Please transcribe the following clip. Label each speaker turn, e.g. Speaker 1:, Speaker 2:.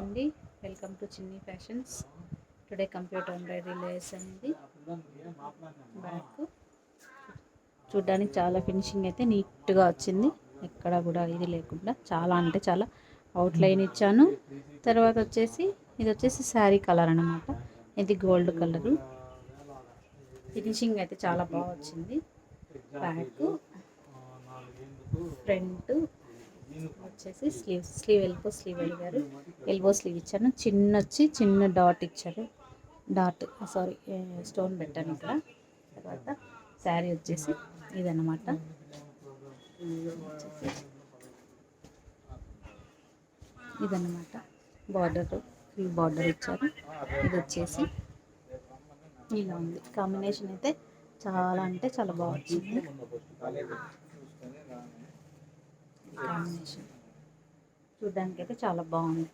Speaker 1: అండి. Welcome to Chinni fashions today computer embroidery lace అనేది back చూడ్డానికి చాలా ఫినిషింగ్ అయితే నీట్గా వచ్చింది. ఎక్కడ కూడా ఇది లేకుండా చాలా అంటే చాలా అవుట్లైన్ ఇచ్చాను. తర్వాత వచ్చేసి ఇది వచ్చేసి శారీ కలర్ అనమాట ఇది గోల్డ్ కలరు ఫినిషింగ్ అయితే చాలా బాగా వచ్చింది. బ్యాక్ ఫ్రంట్ వచ్చేసి స్లీవ్ స్లీవ్ ఎల్బో స్లీవ్ అడిగారు. ఎల్బో స్లీవ్ ఇచ్చాను. చిన్న వచ్చి చిన్న డాట్ ఇచ్చారు. డాట్ సారీ స్టోన్ పెట్టాను ఇక్కడ. తర్వాత శారీ వచ్చేసి ఇదన్నమాట. ఇదన్నమాట. బార్డర్ ఫుల్ బార్డర్ ఇచ్చారు. ఇది వచ్చేసి ఇలా ఉంది. కాంబినేషన్ అయితే చాలా అంటే చాలా బాగా వచ్చింది. కాంబినేషన్ చూడ్డానికి అయితే చాలా బాగుంది.